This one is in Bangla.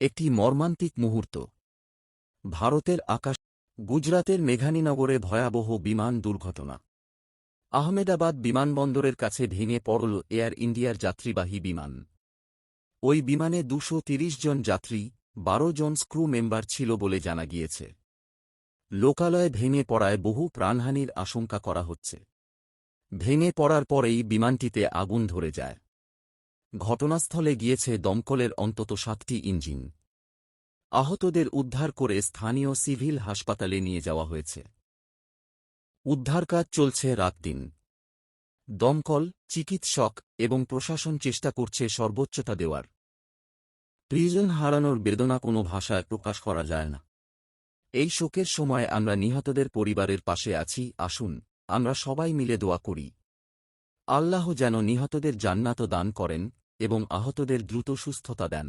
একটি মর্মান্তিক মুহূর্ত। ভারতের আকাশ, গুজরাতের মেঘানীনগরে ভয়াবহ বিমান দুর্ঘটনা। আহমেদাবাদ বিমানবন্দরের কাছে ভেঙে পড়ল এয়ার ইন্ডিয়ার যাত্রীবাহী বিমান। ওই বিমানে দুশো জন যাত্রী, বারো জন স্ক্রু মেম্বার ছিল বলে জানা গিয়েছে। লোকালয়ে ভেঙে পড়ায় বহু প্রাণহানির আশঙ্কা করা হচ্ছে। ভেঙে পড়ার পরেই বিমানটিতে আগুন ধরে যায়। ঘটনাস্থলে গিয়েছে দমকলের অন্তত সাতটি ইঞ্জিন। আহতদের উদ্ধার করে স্থানীয় সিভিল হাসপাতালে নিয়ে যাওয়া হয়েছে। উদ্ধারকাজ চলছে রাতদিন দমকল, চিকিৎসক এবং প্রশাসন চেষ্টা করছে সর্বোচ্চতা দেওয়ার। প্রিজন হারানোর বেদনা কোনো ভাষায় প্রকাশ করা যায় না। এই শোকের সময় আমরা নিহতদের পরিবারের পাশে আছি, আসুন, আমরা সবাই মিলে দোয়া করি। আল্লাহ যেন নিহতদের জান্নাত দান করেন এবং আহতদের দ্রুত সুস্থতা দেন।